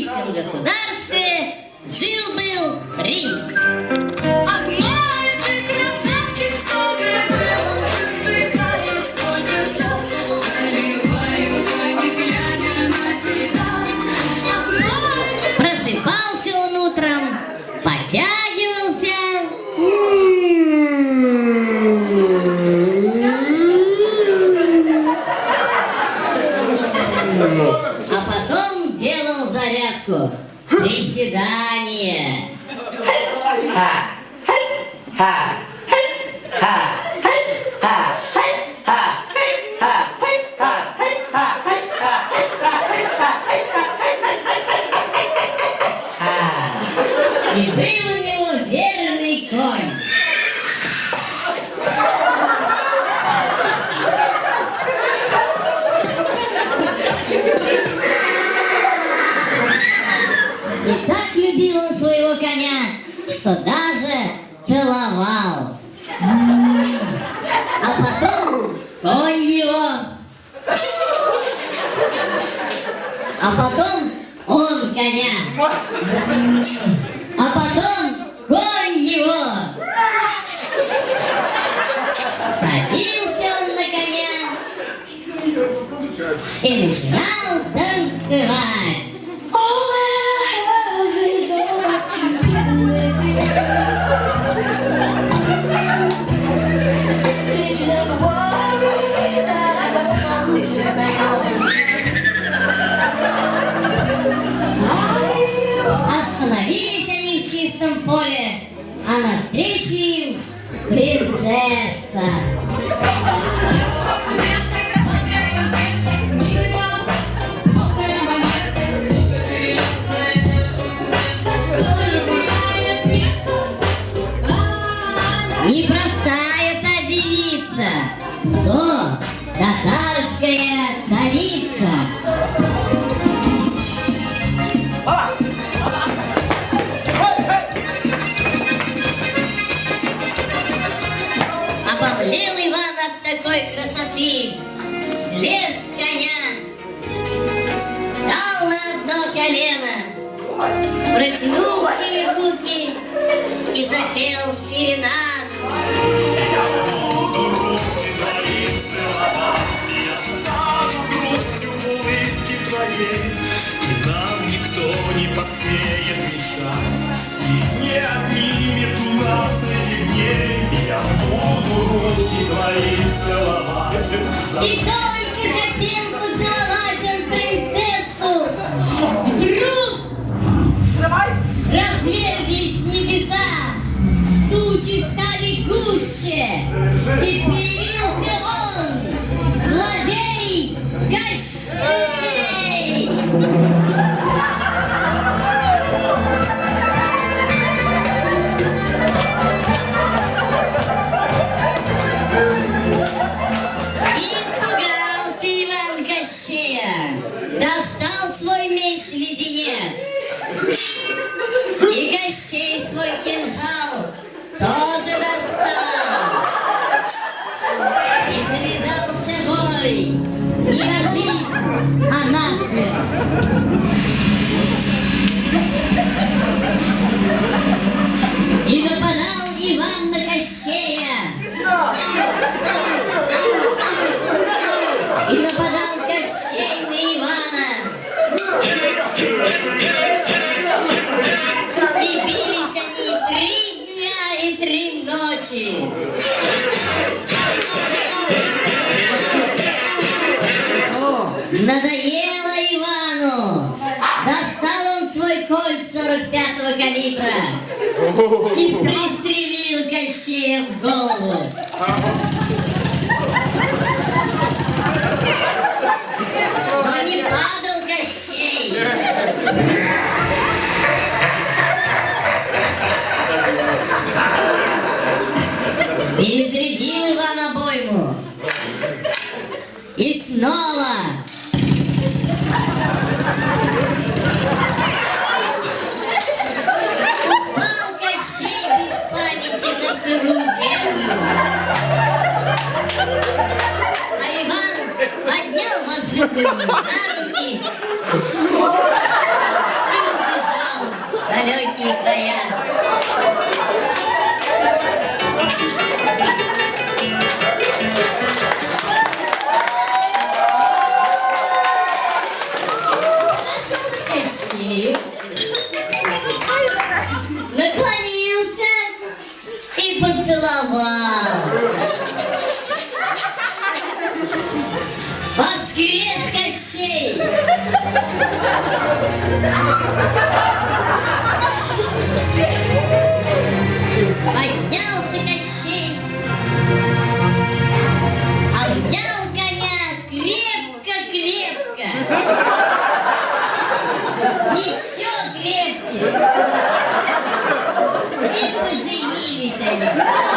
государстве жил-был принц. Ах, мальчик, красавчик, сколько девушек вздыхает, сколько слез наливают они, глядя на тебя. Ах, мальчик, Просыпался он утром, потягивался. Делал зарядку. Приседание. И целовал. А потом конь его. А потом он коня. А потом конь его. Садился он на коня и начинал танцевать. Поле, а навстречу им принцесса. Непростая та девица, то татарская царица. Обомлел такой красоты, слез с коня, стал на одно колено, протянул к руки и запел серенад. Руки твои целовать И только хотел поцеловать свой меч-леденец. И Кощей свой кинжал тоже достал. И завязался бой не на жизнь, а на смерть. И нападал Иван на Кощея. И нападал Надоело Ивану. Достал он свой кольт 45-го калибра и пристрелил Кощея в голову. Но не падал Кощей. Перезарядил Иван обойму. И снова. Никитая. Наклонился и поцеловал. Воскрес Кощей! Поднялся Кощей, обнял коня крепко-крепко, еще крепче. И поженились они